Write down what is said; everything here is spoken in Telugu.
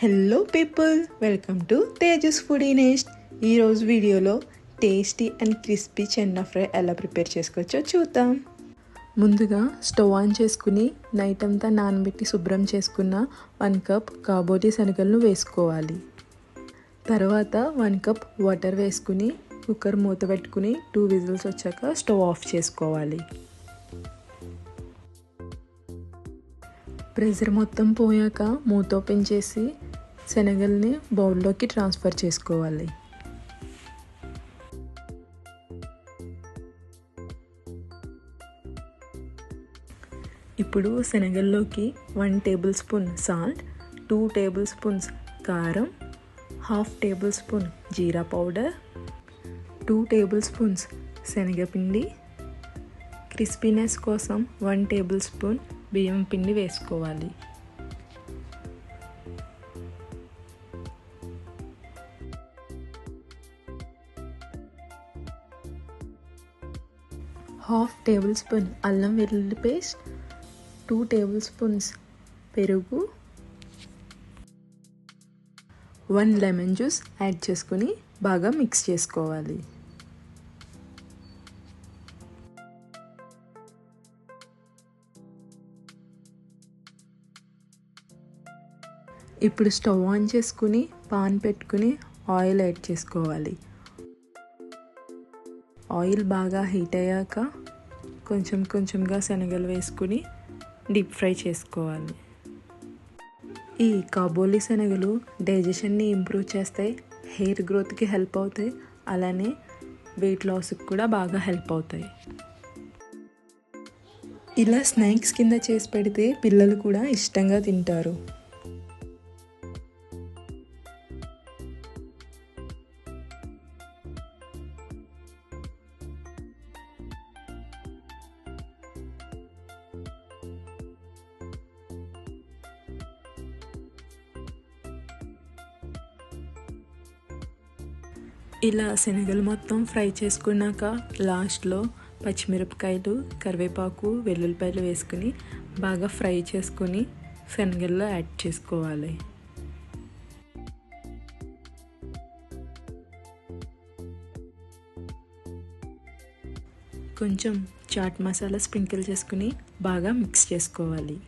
Hello people welcome to Tejas food nest ఈరోజు వీడియోలో tasty and crispy chana fry ఎలా ప్రిపేర్ చేసుకోవచ్చో చూద్దాం. ముందుగా స్టవ్ ఆన్ చేసుకుని నైట్ అంతా నానబెట్టి శుభ్రం చేసుకున్న వన్ కప్ కాబోటి శనగలను వేసుకోవాలి. తర్వాత వన్ కప్ వాటర్ వేసుకుని కుక్కర్ మూత పెట్టుకుని టూ విజిల్స్ వచ్చాక స్టవ్ ఆఫ్ చేసుకోవాలి. ప్రెజర్ మొత్తం పోయాక మూత ఓపెన్ చేసి శనగల్ని బౌల్లోకి ట్రాన్స్ఫర్ చేసుకోవాలి. ఇప్పుడు శనగల్లోకి one tablespoon salt two tablespoons కారం half tablespoon jeera powder two tablespoons శనగపిండి క్రిస్పీనెస్ కోసం వన్ టేబుల్ స్పూన్ బియ్యం పిండి వేసుకోవాలి. హాఫ్ టేబుల్ స్పూన్ అల్లం వెల్లుల్లి పేస్ట్ టూ టేబుల్ స్పూన్స్ పెరుగు వన్ లెమన్ జ్యూస్ యాడ్ చేసుకొని బాగా మిక్స్ చేసుకోవాలి. ఇప్పుడు స్టవ్ ఆన్ చేసుకుని పాన్ పెట్టుకుని ఆయిల్ యాడ్ చేసుకోవాలి. ఆయిల్ బాగా హీట్ అయ్యాక కొంచెం కొంచెంగా శనగలు వేసుకుని డీప్ ఫ్రై చేసుకోవాలి. ఈ కాబోలి శనగలు డైజెషన్ని ఇంప్రూవ్ చేస్తాయి హెయిర్ గ్రోత్కి హెల్ప్ అవుతాయి అలానే వెయిట్ లాస్కి కూడా బాగా హెల్ప్ అవుతాయి. ఇలా స్నాక్స్ కింద చేసి పెడితే పిల్లలు కూడా ఇష్టంగా తింటారు. ఇలా శనగలు మొత్తం ఫ్రై చేసుకున్నాక లాస్ట్లో పచ్చిమిరపకాయలు కరివేపాకు వెల్లుల్లిపాయలు వేసుకుని బాగా ఫ్రై చేసుకొని శనగల్లో యాడ్ చేసుకోవాలి. కొంచెం చాట్ మసాలా స్ప్రింకిల్ చేసుకుని బాగా మిక్స్ చేసుకోవాలి.